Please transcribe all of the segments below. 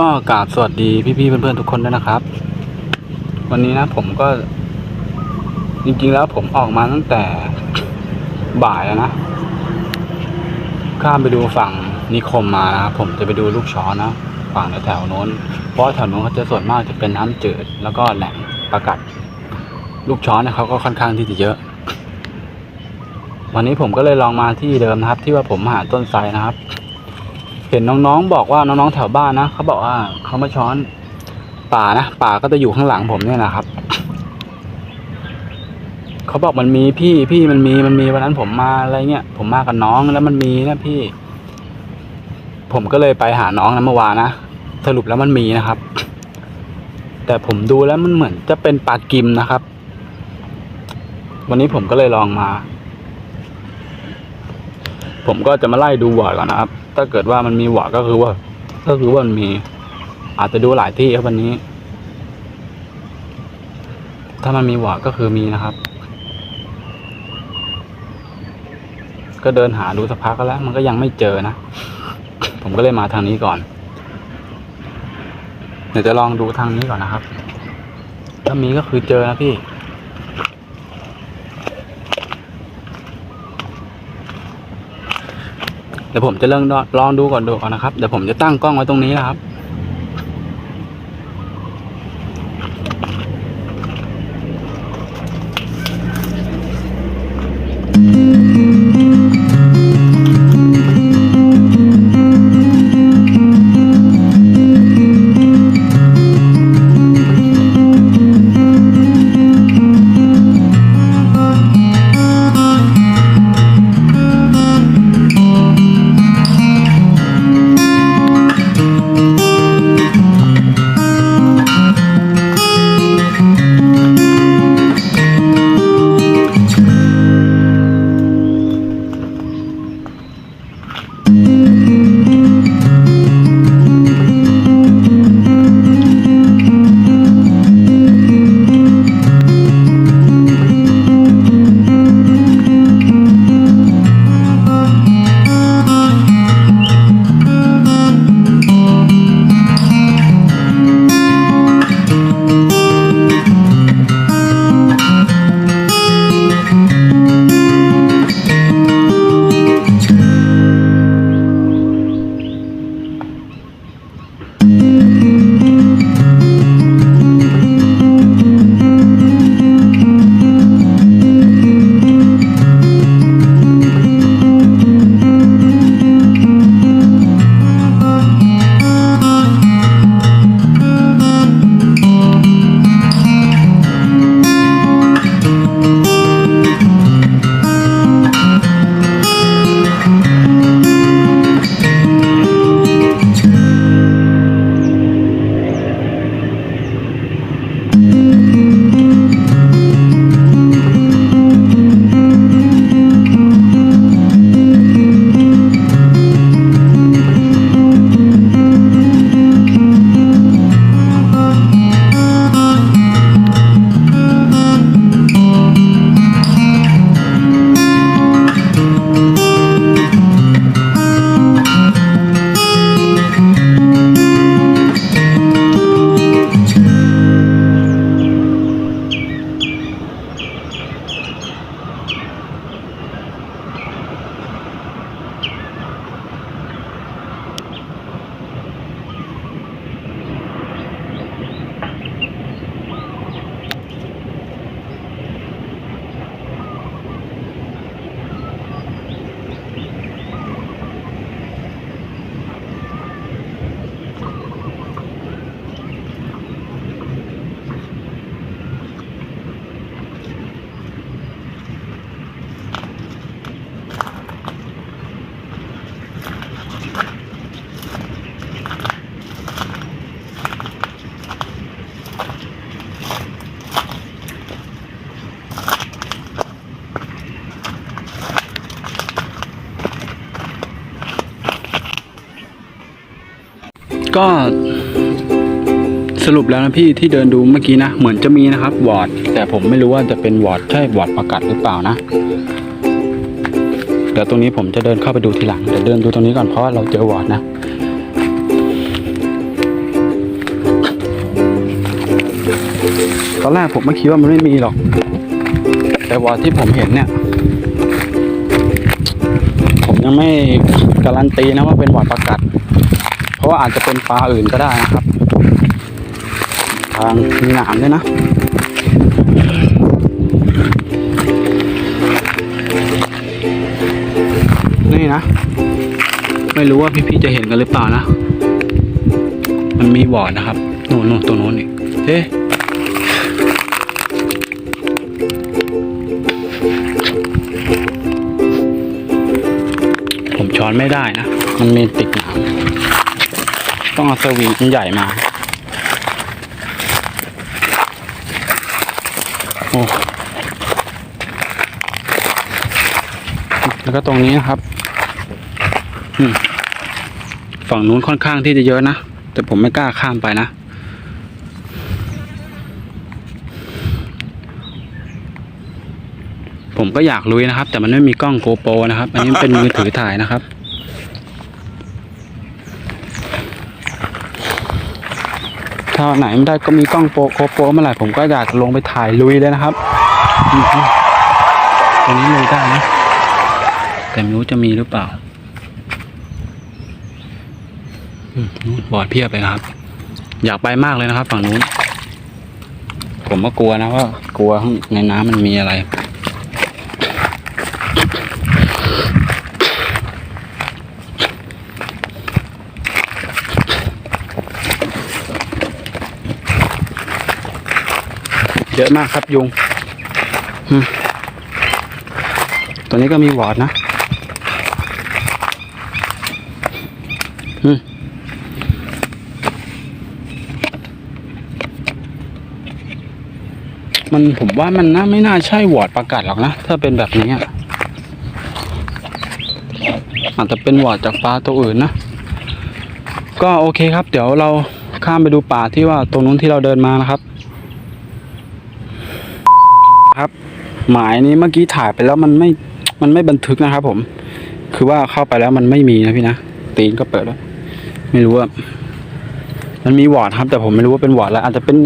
ก็กราบสวัสดีพี่ๆเพื่อนๆทุกคนด้วยนะครับ วันนี้นะผมก็ จริงๆแล้วผมออกมาตั้งแต่บ่ายแล้วนะ ข้ามไปดูฝั่งนิคมมานะครับผมจะไปดูลูกช้อนนะฝั่งแถวโน้น เพราะแถวโน้นเขาจะส่วนมากจะเป็นน้ำจืด แล้วก็แหล่งประกัด ลูกช้อนเนี่ยเขาก็ค่อนข้างที่จะเยอะ วันนี้ผมก็เลยลองมาที่เดิมนะครับ ที่ว่าผมหาต้นไทรนะครับ เห็นน้องๆบอกว่าน้องๆแถวบ้านนะเขาบอกว่าเขามาช้อนป่านะป่าก็จะอยู่ข้างหลังผมเนี่ยนะครับเขาบอกมันมีพี่พี่มันมีมันมีวันนั้นผมมาอะไรเงี้ยผมมากับน้องแล้วมันมีนะพี่ ผมก็เลยไปหาน้องนะเมื่อวานนะสรุปแล้วมันมีนะครับ แต่ผมดูแล้วมันเหมือนจะเป็นปลากิมนะครับ วันนี้ผมก็เลยลองมา ผมก็จะมาไล่ดูวอร์ดก่อนนะครับ ถ้าเกิดว่ามันมีหวอดก็คือว่า ก็คือว่ามันมี อาจจะดูหลายที่ครับวันนี้ ถ้ามันมีหวอดก็คือมีนะครับ ก็เดินหาดูสักพักแล้ว มันก็ยังไม่เจอนะ ผมก็เลยมาทางนี้ก่อน เดี๋ยวจะลองดูทางนี้ก่อนนะครับ ถ้ามีก็คือเจอนะพี่ เดี๋ยวผมจะเริ่มลองดูก่อนดูก่อนนะครับ เดี๋ยวผมจะตั้งกล้องไว้ตรงนี้นะครับ ก็สรุปแล้วนะพี่ที่เดินดูเมื่อกี้นะเหมือนจะมีนะครับวอร์ดแต่ผมไม่รู้ว่าจะเป็นวอร์ดใช่วอร์ดประกัดหรือเปล่านะเดี๋ยวตรงนี้ผมจะเดินเข้าไปดูทีหลังเดี๋ยวเดินดูตรงนี้ก่อนเพราะว่าเราเจอวอร์ดนะตอนแรกผมไม่คิดว่ามันไม่มีหรอก แต่วอร์ดที่ผมเห็นเนี่ย ผมยังไม่การันตีนะว่าเป็นวอร์ดประกัด ว่าอาจจะเป็นปลาอื่นก็ได้นะครับ ทางมีหนามด้วยนะนี่นะ ไม่รู้ว่าพี่ๆจะเห็นกันหรือเปล่านะ มันมีวอดนะครับนู่นนู่นตรงโน้นอีกเฮ้ผมช้อนไม่ได้นะ มันมีติดหนาม ต้องเอาสวิงใหญ่มา โอ้แล้วก็ตรงนี้นะครับฝั่งนู้นค่อนข้างที่จะเยอะนะ แต่ผมไม่กล้าข้ามไปนะ ผมก็อยากลุยนะครับ แต่มันไม่มีกล้องโกโปรนะครับ อันนี้เป็นมือถือถ่ายนะครับ ถ้าไหนไม่ได้ก็มีกล้องโปโกโปเมื่อไหร่ผมก็อยากลงไปถ่ายลุยเลยนะครับอือฮึตรงนี้ลุยได้นะแต่ไม่รู้จะมีหรือเปล่าอนู่นบอดเพียบเลยครับ อยากไปมากเลยนะครับ ฝั่งนู้น ผมก็กลัวนะว่ากลัวในน้ำมันมีอะไร เยอะมากครับยุงตัวนี้ก็มีวอดนะมันผมว่ามันน่าไม่น่าใช่วอร์ดประกาศหรอกนะ ถ้าเป็นแบบนี้อาจจะเป็นวอร์ดจากปลาตัวอื่นนะ ก็โอเคครับ เดี๋ยวเราข้ามไปดูป่าที่ว่าตรงนู้นที่เราเดินมานะครับ หมายนี้เมื่อกี้ถ่ายไปแล้วมันไม่ มันไม่บันทึกนะครับผม คือว่าเข้าไปแล้วมันไม่มีนะพี่นะ ตีนก็เปิดแล้ว ไม่รู้ว่า มันมีวอร์ดครับ แต่ผมไม่รู้ว่าเป็นวอร์ดแล้วอาจจะเป็น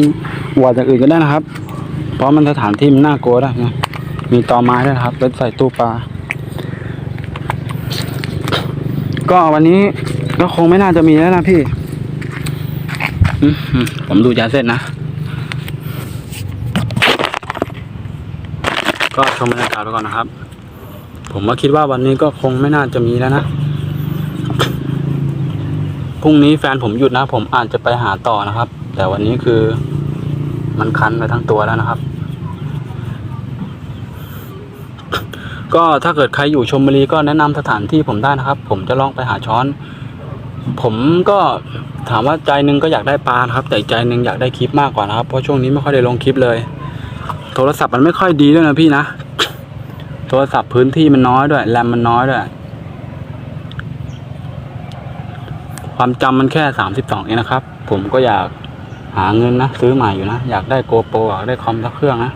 วอร์ดอย่างอื่นก็ได้นะครับ เพราะมันสถานที่มันน่ากลัวนะ มีตอไม้ด้วยครับเป็นใส่ตู้ปลา ก็วันนี้ก็คงไม่น่าจะมีแล้วนะพี่ ผมดูยาเส้นนะ ก็ช มบรรยากาศไปก่อนนะครับ ผมก็คิดว่าวันนี้ก็คงไม่น่าจะมีแล้วนะพรุ่งนี้แฟนผมหยุดนะ ผมอาจจะไปหาต่อนะครับ แต่วันนี้คือมันคันไปทั้งตัวแล้วนะครับ ก็ถ้าเกิดใครอยู่ชมบุรีก็แนะนำสถานที่ผมได้นะครับ ผมจะลองไปหาช้อน ผมก็ถามว่าใจนึงก็อยากได้ปลาครับ แต่ใจนึงอยากได้คลิปมากกว่านะครับเพราะช่วงนี้ไม่ค่อยได้ลงคลิปเลย โทรศัพท์มันไม่ค่อยดีด้วยนะพี่นะ รศัพท์พื้นที่มันน้อยด้วย แรมมันน้อยด้วย ความจำมันแค่สามสิบสองเองนะครับ ผมก็อยากหาเงินนะ ซื้อใหม่อยู่นะ อยากได้โกโปรอยากได้คอมสักเครื่องนะ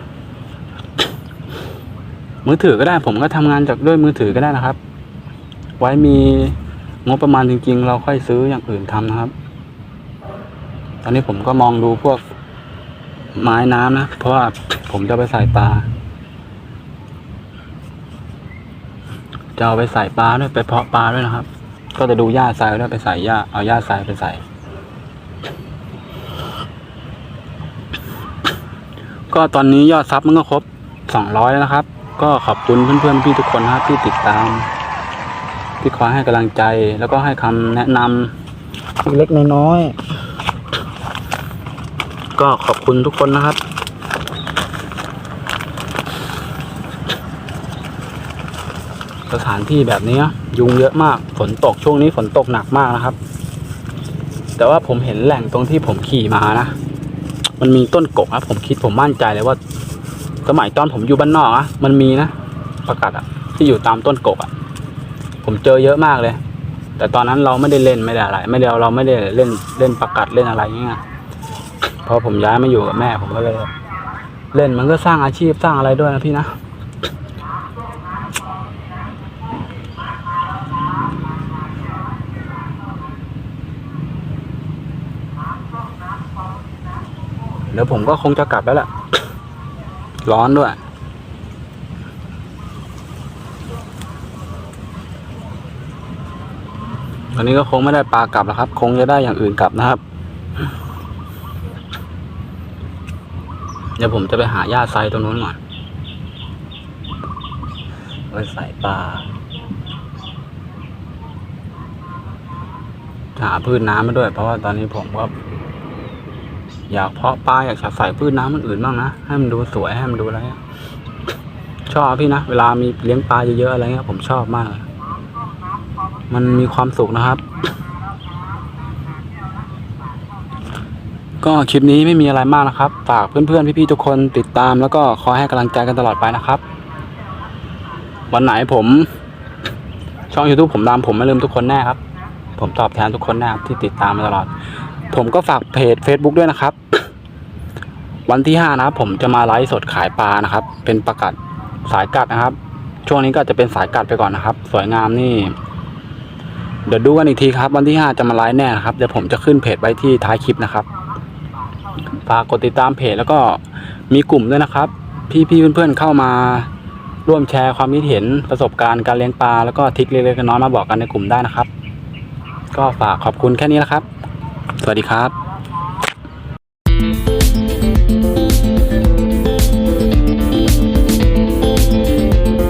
มือถือก็ได้ ผมก็ทำงานจากด้วยมือถือก็ได้นะครับ ไว้มีงบประมาณจริง ๆ เราค่อยซื้ออย่างอื่นทำนะครับ ตอนนี้ผมก็มองดูพวกไม้น้ำนะ เพราะว่าผมจะไปใส่ปลา จะเอาไปใส่ปลาด้วยไปเพาะปลาด้วยนะครับ ก็จะดูหญ้าทรายด้วยไปใส่หญ้าเอาหญ้าทรายไปใส่ก็ตอนนี้ยอดซับมันก็ครบสองร้อยแล้วนะครับ ก็ขอบคุณเพื่อนๆพี่ทุกคนนะครับที่ติดตาม ที่คอยให้กำลังใจแล้วก็ให้คำแนะนำเล็กน้อยๆก็ขอบคุณทุกคนนะครับ สถานที่แบบนี้ยุงเยอะมากฝนตกช่วงนี้ฝนตกหนักมากนะครับ แต่ว่าผมเห็นแหล่งตรงที่ผมขี่มานะมันมีต้นกกนะผมคิดผมมั่นใจเลยว่า สมัยตอนผมอยู่บ้านนอกอะมันมีนะประกาศอะที่อยู่ตามต้นกกอะผมเจอเยอะมากเลย แต่ตอนนั้นเราไม่ได้เล่นไม่ได้อะไร ไม่ได้เราไม่ได้เล่นเล่นประกาศเล่นอะไรเงี้ยพอผมย้ายมาอยู่กับแม่ผมก็เลย เล่นมันก็สร้างอาชีพสร้างอะไรด้วยนะพี่นะ ดี๋ยวผมก็คงจะกลับแล้วแหละร้อนด้วยวันนี้ก็คงไม่ได้ปลากลับแล้วครับ คงจะได้อย่างอื่นกลับนะครับ เดี๋ยวผมจะไปหาหญ้าไซตรงนู้นก่อนไว้ใส่ปลาหาพืชน้ำมาด้วย เพราะว่าตอนนี้ผมก็ อยากเพาะปลาอยากจะใส่พืชน้ำมันอื่นบ้างนะให้มันดูสวยให้มันดูอะไรชอบพี่นะเวลามีเลี้ยงปลาเยอะๆอะไรเงี้ยผมชอบมาก มันมีความสุขนะครับ ก็คลิปนี้ไม่มีอะไรมากนะครับฝากเพื่อนๆพี่ๆทุกคนติดตามแล้วก็คอยให้กำลังใจกันตลอดไปนะครับ วันไหนผม ช่อง YouTube ผมดำผมไม่ลืมทุกคนแน่ครับ ผมตอบแทนทุกคนแน่ครับที่ติดตามมาตลอด ผมก็ฝากเพจ Facebook ด้วยนะครับ วันที่ห้านะครับ ผมจะมาไลฟ์สดขายปลานะครับ เป็นประกัดสายกัดนะครับ ช่วงนี้ก็จะเป็นสายกัดไปก่อนนะครับ สวยงามนี่ เดี๋ยวดูกันอีกทีครับ วันที่ห้าจะมาไลฟ์แน่นะครับเดี๋ยวผมจะขึ้นเพจไว้ที่ท้ายคลิปนะครับฝากกดติดตามเพจแล้วก็มีกลุ่มด้วยนะครับ พี่ๆเพื่อนๆเข้ามาร่วมแชร์ความคิดเห็นประสบการณ์การเลี้ยงปลาแล้วก็ทิคเล็กๆน้อยๆมาบอกกันในกลุ่มได้นะครับ ก็ฝากขอบคุณแค่นี้นะครับ สวัสดีครับ